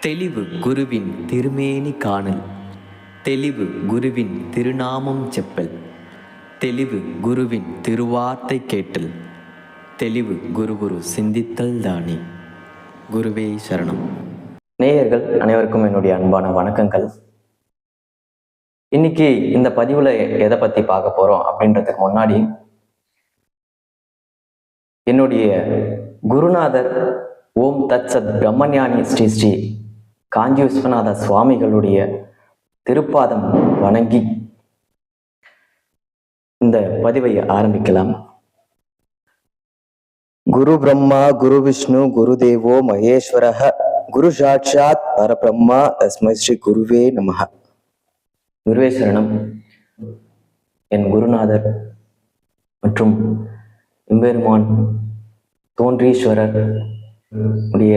தெளிவு குருவின் திருமேனி காணல். தெளிவு குருவின் திருநாமம் செப்பல். தெளிவு குருவின் திருவார்த்தை கேட்டல். தெளிவு குரு குரு சிந்தித்தல் தானே. குருவே சரணம். நேயர்கள் அனைவருக்கும் என்னுடைய அன்பான வணக்கங்கள். இன்னைக்கு இந்த பதிவுல எதை பத்தி பார்க்க போறோம் அப்படின்றதுக்கு முன்னாடி என்னுடைய குருநாதர் ஓம் தத் சத் பிரம்மஞானி ஸ்ரீ ஸ்ரீ காஞ்சி விஸ்வநாத சுவாமிகளுடைய திருப்பாதம் வணங்கி இந்த பதிவை ஆரம்பிக்கலாம். குரு பிரம்மா குரு விஷ்ணு குரு தேவோ மகேஸ்வரஹ குரு சாட்சாத் பரபிரம்மா தஸ்மை ஸ்ரீ குருவே நமக குருவே சரணம். என் குருநாதர் மற்றும் எம்பெருமான் தோன்றீஸ்வரர் உடைய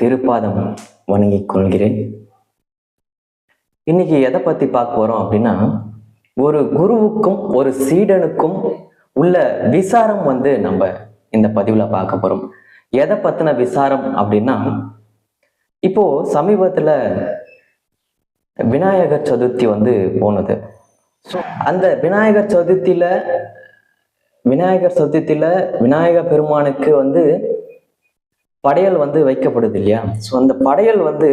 திருப்பாதம் வணங்கிக் கொள்கிறேன் இன்னைக்கு எதை பத்தி பார்க்க போறோம் அப்படின்னா ஒரு குருவுக்கும் ஒரு சீடனுக்கும் உள்ள விசாரம் வந்து நம்ம இந்த பதிவுல பார்க்க போறோம். எதை பத்தின விசாரம் அப்படின்னா இப்போ சமீபத்துல விநாயகர் சதுர்த்தி வந்து போனது. ஸோ அந்த விநாயகர் சதுர்த்தியில விநாயகர் சதுர்த்தியில விநாயகர் பெருமானுக்கு வந்து படையல் வந்து வைக்கப்படுது இல்லையா? ஸோ அந்த படையல் வந்து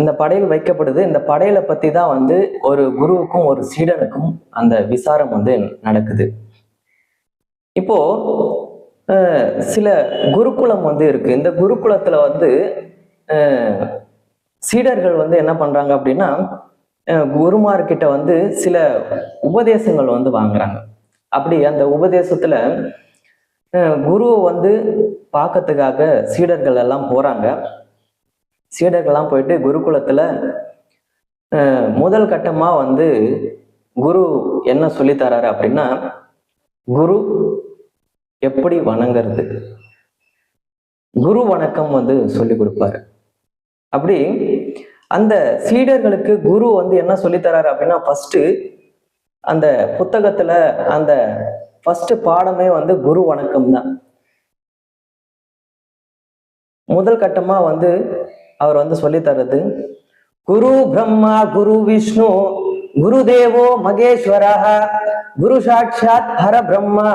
இந்த படையல் வைக்கப்படுது. இந்த படையலை பற்றி தான் வந்து ஒரு குருவுக்கும் ஒரு சீடனுக்கும் அந்த விசாரம் வந்து நடக்குது. இப்போ சில குருகுலம் வந்து இருக்கு. இந்த குருகுலத்துல வந்து சீடர்கள் வந்து என்ன பண்றாங்க அப்படின்னா குருமார்கிட்ட வந்து சில உபதேசங்கள் வந்து வாங்குறாங்க. அப்படி அந்த உபதேசத்துல குருவை வந்து பார்க்கறதுக்காக சீடர்கள் எல்லாம் போறாங்க. சீடர்கள்லாம் போயிட்டு குருகுலத்துல முதல் கட்டமா வந்து குரு என்ன சொல்லித்தராரு அப்படின்னா குரு எப்படி வணங்குறது? குரு வணக்கம் வந்து சொல்லி கொடுப்பாரு. அப்படி அந்த சீடர்களுக்கு குரு வந்து என்ன சொல்லித்தராரு அப்படின்னா ஃபர்ஸ்ட் அந்த புத்தகத்துல அந்த ஃபர்ஸ்ட் பாடமே வந்து குரு வணக்கம் தான் முதல் கட்டமா வந்து அவர் வந்து சொல்லித் தர்றது குரு பிரம்மா குரு விஷ்ணு குரு தேவோ மகேஸ்வரா குரு சாட்சாத் ஹர பிரம்மா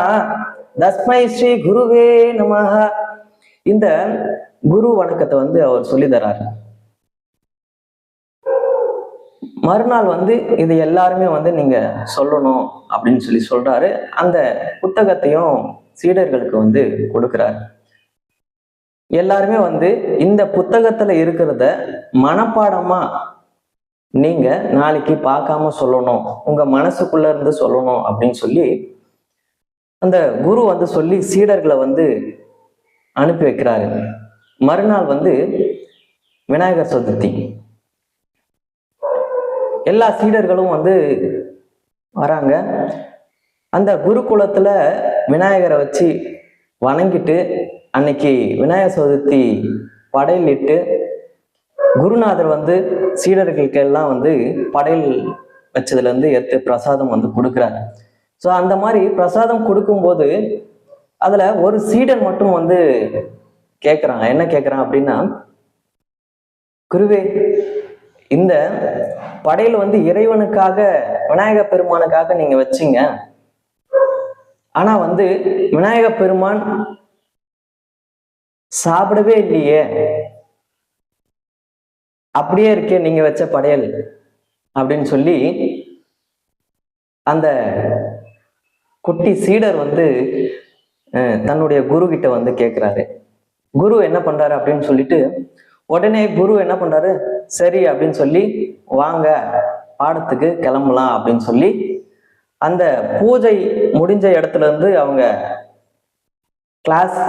தஸ்மை ஸ்ரீ குருவே நமஹா. இந்த குரு வணக்கத்தை வந்து அவர் சொல்லி தராரு. மறுநாள் வந்து இது எல்லாருமே வந்து நீங்க சொல்லணும் அப்படின்னு சொல்லி சொல்றாரு. அந்த புத்தகத்தையும் சீடர்களுக்கு வந்து கொடுக்குறாரு. எல்லாருமே வந்து இந்த புத்தகத்துல இருக்கிறத மனப்பாடமா நீங்க நாளைக்கு பார்க்காம சொல்லணும். உங்க மனசுக்குள்ள இருந்து சொல்லணும் அப்படின்னு சொல்லி அந்த குரு வந்து சொல்லி சீடர்களை வந்து அனுப்பி வைக்கிறாரு. மறுநாள் வந்து விநாயகர் சதுர்த்தி. எல்லா சீடர்களும் வந்து வராங்க. அந்த குருகுலத்துல விநாயகரை வச்சு வணங்கிட்டு அன்னைக்கு விநாயகர் சதுர்த்தி படையலிட்டு குருநாதர் வந்து சீடர்களுக்கு எல்லாம் வந்து படையல் வச்சதுல இருந்து எடுத்து பிரசாதம் வந்து கொடுக்குறாரு. ஸோ அந்த மாதிரி பிரசாதம் கொடுக்கும்போது அதுல ஒரு சீடன் மட்டும் வந்து கேட்குறான் என்ன கேட்குறான் அப்படின்னா குருவே இந்த படையல் வந்து இறைவனுக்காக விநாயக பெருமானுக்காக நீங்க வச்சீங்க. ஆனா வந்து விநாயக பெருமான் சாப்பிடவே இல்லையே. அப்படியே இருக்கே நீங்க வச்ச படையல் அப்படின்னு சொல்லி அந்த குட்டி சீடர் வந்து அஹ், தன்னுடைய குரு கிட்ட வந்து கேட்கிறாரு குரு என்ன பண்றாரு அப்படின்னு சொல்லிட்டு உடனே குரு என்ன பண்றாரு? சரி அப்படின்னு சொல்லி வாங்க பாடத்துக்கு கிளம்பலாம் அப்படின்னு சொல்லி அந்த பூஜை முடிஞ்ச இடத்துல இருந்து அவங்க கிளாஸ்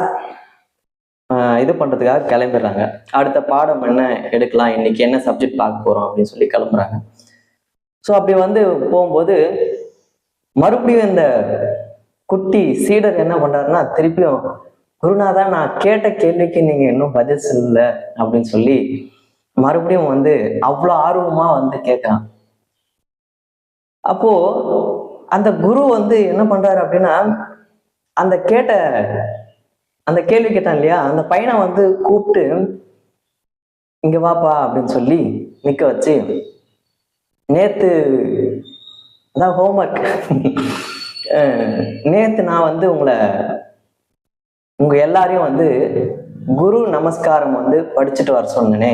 இது பண்றதுக்காக கிளம்பிடுறாங்க. அடுத்த பாடம் என்ன எடுக்கலாம் இன்னைக்கு என்ன சப்ஜெக்ட் பார்க்க போறோம் அப்படின்னு சொல்லி கிளம்புறாங்க. ஸோ அப்படி வந்து போகும்போது மறுபடியும் இந்த குட்டி சீடர் என்ன பண்றாருன்னா திருப்பியும் குருநாதா நான் கேட்ட கேள்விக்கு நீங்க இன்னும் பதில் சொல்லல அப்படின்னு சொல்லி மறுபடியும் வந்து அவ்வளோ ஆர்வமா வந்து கேட்கறான் அப்போ அந்த குரு வந்து என்ன பண்றாரு அப்படின்னா அந்த கேட்ட அந்த கேள்வி கேட்டான் இல்லையா? அந்த பையனை வந்து கூப்பிட்டு இங்க வாப்பா அப்படின்னு சொல்லி நிக்க வச்சு நேத்து அதான் ஹோம்ஒர்க் நேத்து நான் வந்து உங்களை உங்க எல்லாரையும் வந்து குரு நமஸ்காரம் வந்து படிச்சுட்டு வர சொன்னனே.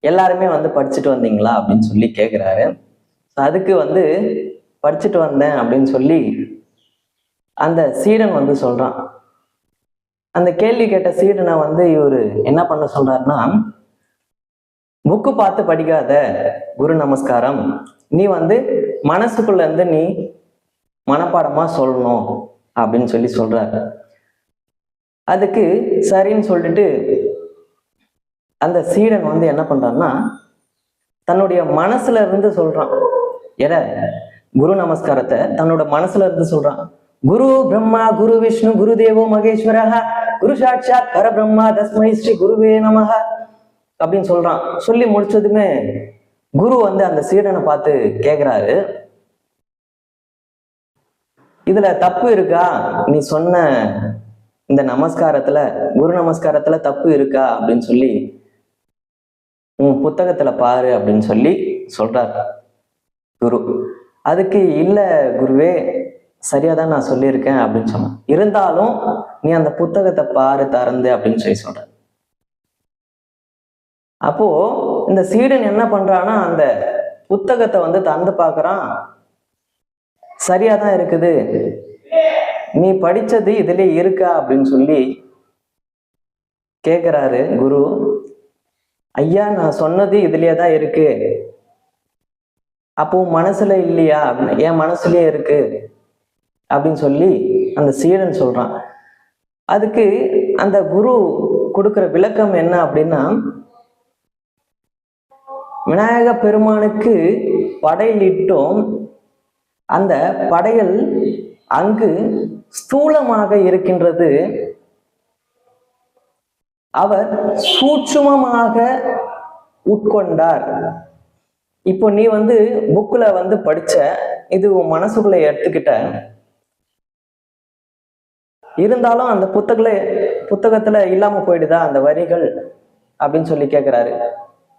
எல்லாருமே வந்து படிச்சுட்டு வந்தீங்களா அப்படின்னு சொல்லி கேட்குறாரு அதுக்கு வந்து படிச்சுட்டு வந்தேன் அப்படின்னு சொல்லி அந்த சீடன் வந்து சொல்றான். அந்த கேள்வி கேட்ட சீடனை வந்து இவர் என்ன பண்ண சொல்றாருன்னா புக்கு பார்த்து படிக்காத குரு நமஸ்காரம். நீ வந்து மனசுக்குள்ள இருந்து நீ மனப்பாடமா சொல்லணும். அப்படின்னு சொல்லி சொல்றாரு. அதுக்கு சரின்னு சொல்லிட்டு அந்த சீடன் வந்து என்ன பண்றான்னா தன்னுடைய மனசுல இருந்து சொல்றான். எட குரு நமஸ்காரத்தை தன்னோட மனசுல இருந்து சொல்றான். குரு பிரம்மா குரு விஷ்ணு குரு தேவோ மகேஸ்வரஹா குரு சாட்சாத் பரபிரம்மா தஸ்மை ஸ்ரீ குருவே நமஹ அப்படின்னு சொல்றான். சொல்லி முடிச்சதுமே குரு வந்து அந்த சீடனை பார்த்து கேக்குறாரு. இதுல தப்பு இருக்கா? நீ சொன்ன இந்த நமஸ்காரத்துல குரு நமஸ்காரத்துல தப்பு இருக்கா அப்படின்னு சொல்லி உன் புத்தகத்துல பாரு அப்படின்னு சொல்லி சொல்றார் குரு. அதுக்கு இல்ல குருவே சரியா தான் நான் சொல்லியிருக்கேன் அப்படின்னு சொன்னான் இருந்தாலும் நீ அந்த புத்தகத்தை பாரு திறந்து அப்படின்னு சொல்லி சொல்ற அப்போ இந்த சீடன் என்ன பண்றான்னா அந்த புத்தகத்தை வந்து தந்து பார்க்கறான். சரியா தான் இருக்குது. நீ படிச்சது இதுல இருக்கா அப்படின்னு சொல்லி கேட்குறாரு குரு. ஐயா நான் சொன்னது இதுலயே தான் இருக்கு. அப்போ மனசுல இல்லையா? அப்படின்னு, என் மனசுலயே இருக்கு. அப்படின்னு சொல்லி அந்த சீடன் சொல்றான். அதுக்கு அந்த குரு கொடுக்குற விளக்கம் என்ன அப்படின்னா விநாயக பெருமானுக்கு படையலிட்டோம். அந்த படையல் அங்கு ஸ்தூலமாக இருக்கின்றது. அவர் சூட்சுமமாக உட்கொண்டார். இப்போ நீ வந்து புக்ல வந்து படிச்ச இது உன் மனசுக்குள்ள எடுத்துக்கிட்ட. இருந்தாலும் அந்த புத்தகல புத்தகத்துல இல்லாம போயிடுதா அந்த வரிகள்? அப்படின்னு சொல்லி கேக்குறாரு.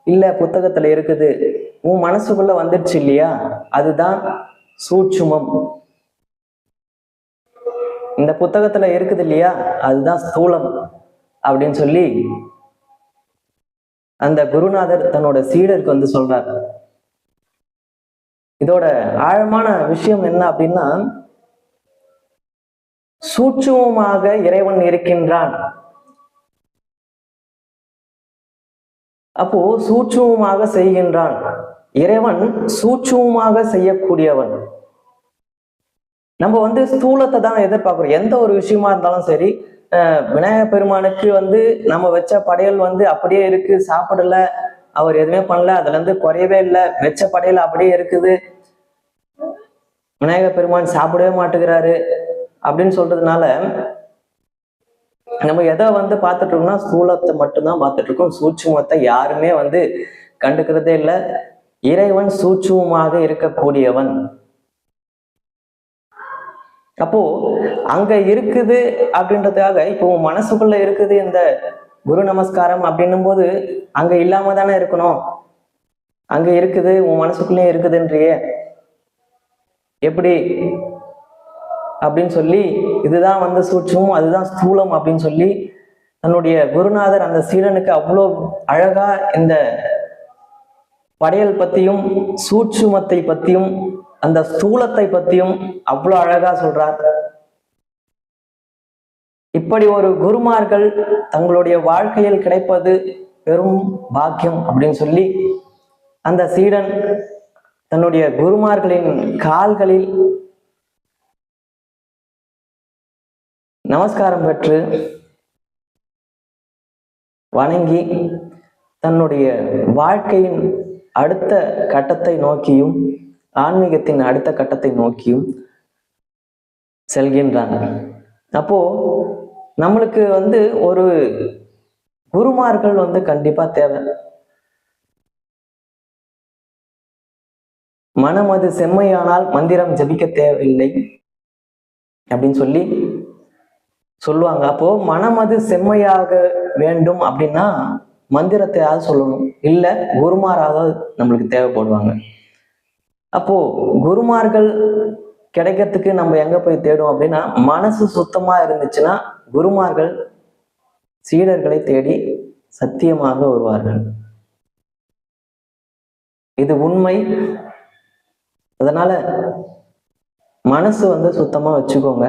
இல்ல புத்தகத்துல இருக்குது. உன் மனசுக்குள்ள வந்துடுச்சு இல்லையா? அதுதான் சூட்சுமம். இந்த புத்தகத்துல இருக்குது இல்லையா? அதுதான் ஸ்தூலம் அப்படின்னு சொல்லி அந்த குருநாதர் தன்னோட சீடருக்கு வந்து சொல்றார். இதோட ஆழமான விஷயம் என்ன அப்படின்னா சூட்சுமமாக இறைவன் இருக்கின்றான். அப்போ சூட்சுமமாக செய்கின்றான். இறைவன் சூட்சுமமாக செய்யக்கூடியவன். நம்ம வந்து ஸ்தூலத்தை தான் எதிர்பார்க்குறோம். எந்த ஒரு விஷயமா இருந்தாலும் சரி விநாயகர் விநாயக பெருமானுக்கு வந்து நம்ம வச்ச படையல் வந்து அப்படியே இருக்கு. சாப்பிடல அவர் எதுவுமே பண்ணல அதுல இருந்து குறையவே இல்லை. வச்ச படையல் அப்படியே இருக்குது. விநாயக பெருமான் சாப்பிடவே மாட்டேங்கிறாரு அப்படின்னு சொல்றதுனால நம்ம எதை வந்து பார்த்துட்டு இருக்கோம்னா ஸ்தூலத்தை மட்டும்தான் பார்த்துட்டு இருக்கோம் சூட்சுமத்தை யாருமே வந்து கண்டுக்கிறதே இல்லை. இறைவன் சூட்சுமமாக இருக்கக்கூடியவன். அப்போ அங்க இருக்குது அப்படின்றதுக்காக இப்போ உன் மனசுக்குள்ள இருக்குது இந்த குரு நமஸ்காரம் அப்படின்னும் போது அங்க இல்லாம தானே இருக்கணும்? அங்க இருக்குது உன் மனசுக்குள்ளே இருக்குதுன்றியே. எப்படி? அப்படின்னு சொல்லி இதுதான் வந்து சூட்சமும் அதுதான் ஸ்தூலம் அப்படின்னு சொல்லி தன்னுடைய குருநாதர் அந்த சீடனுக்கு அவ்வளோ அழகா இந்த படையல் பத்தியும் சூட்சுமத்தை பத்தியும் அந்த ஸ்தூலத்தை பத்தியும் அவ்வளோ அழகா சொல்றார். இப்படி ஒரு குருமார்கள் தங்களுடைய வாழ்க்கையில் கிடைப்பது பெரும் பாக்கியம் அப்படின்னு சொல்லி அந்த சீடன் தன்னுடைய குருமார்களின் கால்களில் நமஸ்காரம் பெற்று வணங்கி தன்னுடைய வாழ்க்கையின் அடுத்த கட்டத்தை நோக்கியும் ஆன்மீகத்தின் அடுத்த கட்டத்தை நோக்கியும் செல்கின்றாங்க. அப்போ நம்மளுக்கு வந்து ஒரு குருமார்கள் வந்து கண்டிப்பா தேவை. மனம் அது செம்மையானால் மந்திரம் ஜபிக்க தேவையில்லை அப்படின்னு சொல்லி சொல்லுவாங்க. அப்போ மனம் அது செம்மையாக வேண்டும் அப்படின்னா மந்திரத்தையாவது சொல்லணும்? இல்லை குருமாராவது நம்மளுக்கு தேவைப்படுவாங்க. அப்போ குருமார்கள் கிடைக்கிறதுக்கு நம்ம எங்க போய் தேடும் அப்படின்னா மனசு சுத்தமா இருந்துச்சுன்னா குருமார்கள் சீடர்களை தேடி சத்தியமாக வருவார்கள். இது உண்மை. அதனால மனசு வந்து சுத்தமா வச்சுக்கோங்க.